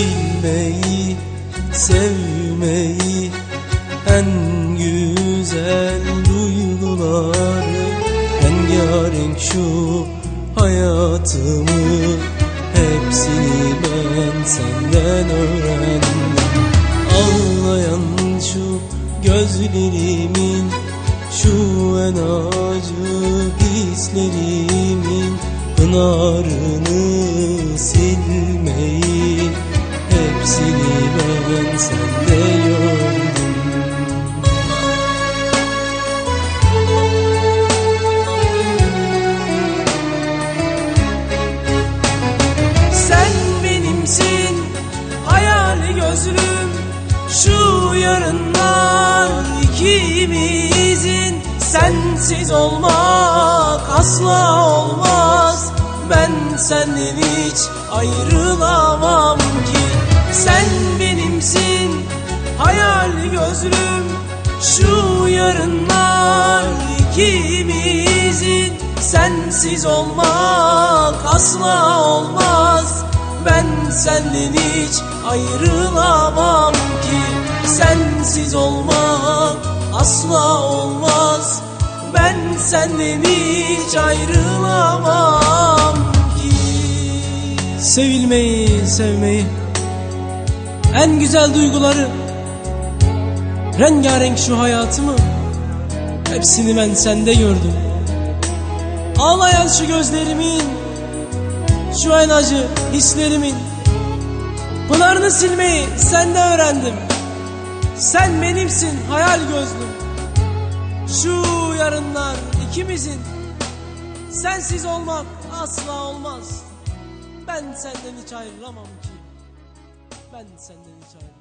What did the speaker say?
Sevilmeyi, sevmeyi en güzel duyguları Rengarenk şu hayatımı Hepsini ben senden öğrendim. Ağlayan şu gözlerimin Şu en acı hislerimin Pınarını silmeyi Sen benimsin hayali gözlüm. Şu yarınlar ikimizin. Sensiz olmak asla olmaz. Ben senden hiç ayrılamam ki. Sen benimsin hayali gözlüm Şu yarınlar ikimizin. Sensiz olmak asla olmaz. Ben senden hiç ayrılamam ki. Sensiz olmak asla olmaz. Ben senden hiç ayrılamam ki. Sevilmeyi, sevmeyi En güzel duyguları Rengarenk şu hayatımı. Hepsini ben sende gördüm. Ağlayan şu gözlerimin Şu en acı hislerimin. Pınarını silmeyi sende öğrendim. Sen benimsin hayal gözlüm. Şu yarınlar ikimizin. Sensiz olmak asla olmaz. Ben senden hiç ayrılamam ki. Ben senden hiç ayrılamam.